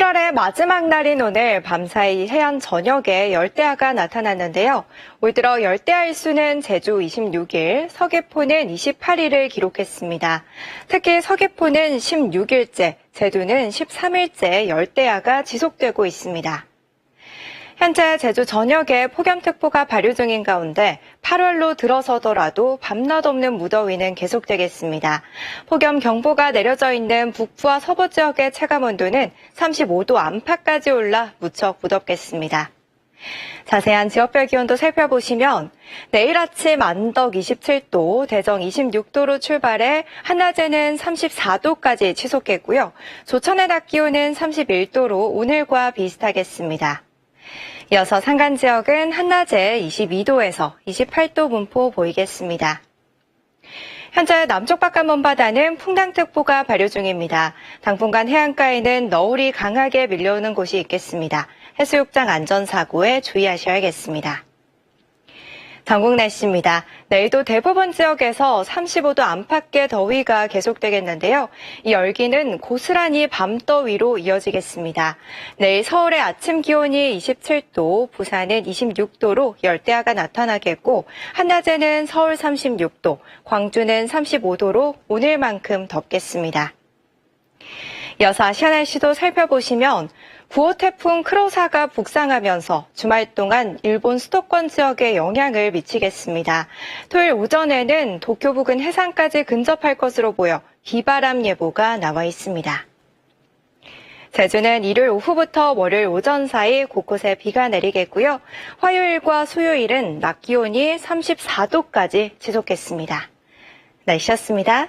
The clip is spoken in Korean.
7월의 마지막 날인 오늘 밤사이 해안 전역에 열대야가 나타났는데요. 올 들어 열대야 일수는 제주 26일, 서귀포는 28일을 기록했습니다. 특히 서귀포는 16일째, 제주는 13일째 열대야가 지속되고 있습니다. 현재 제주 전역에 폭염특보가 발효 중인 가운데 8월로 들어서더라도 밤낮 없는 무더위는 계속되겠습니다. 폭염 경보가 내려져 있는 북부와 서부 지역의 체감 온도는 35도 안팎까지 올라 무척 무덥겠습니다. 자세한 지역별 기온도 살펴보시면 내일 아침 안덕 27도, 대정 26도로 출발해 한낮에는 34도까지 치솟겠고요. 조천의 낮 기온은 31도로 오늘과 비슷하겠습니다. 이어서 산간 지역은 한낮에 22도에서 28도 분포 보이겠습니다. 현재 남쪽 바깥 먼바다는 풍랑특보가 발효 중입니다. 당분간 해안가에는 너울이 강하게 밀려오는 곳이 있겠습니다. 해수욕장 안전사고에 주의하셔야겠습니다. 전국 날씨입니다. 내일도 대부분 지역에서 35도 안팎의 더위가 계속되겠는데요. 이 열기는 고스란히 밤더위로 이어지겠습니다. 내일 서울의 아침 기온이 27도, 부산은 26도로 열대야가 나타나겠고, 한낮에는 서울 36도, 광주는 35도로 오늘만큼 덥겠습니다. 이어서 아시아 날씨도 살펴보시면 9호 태풍 크로사가 북상하면서 주말 동안 일본 수도권 지역에 영향을 미치겠습니다. 토요일 오전에는 도쿄 부근 해상까지 근접할 것으로 보여 비바람 예보가 나와 있습니다. 제주는 일요일 오후부터 월요일 오전 사이 곳곳에 비가 내리겠고요. 화요일과 수요일은 낮 기온이 34도까지 지속했습니다. 날씨였습니다.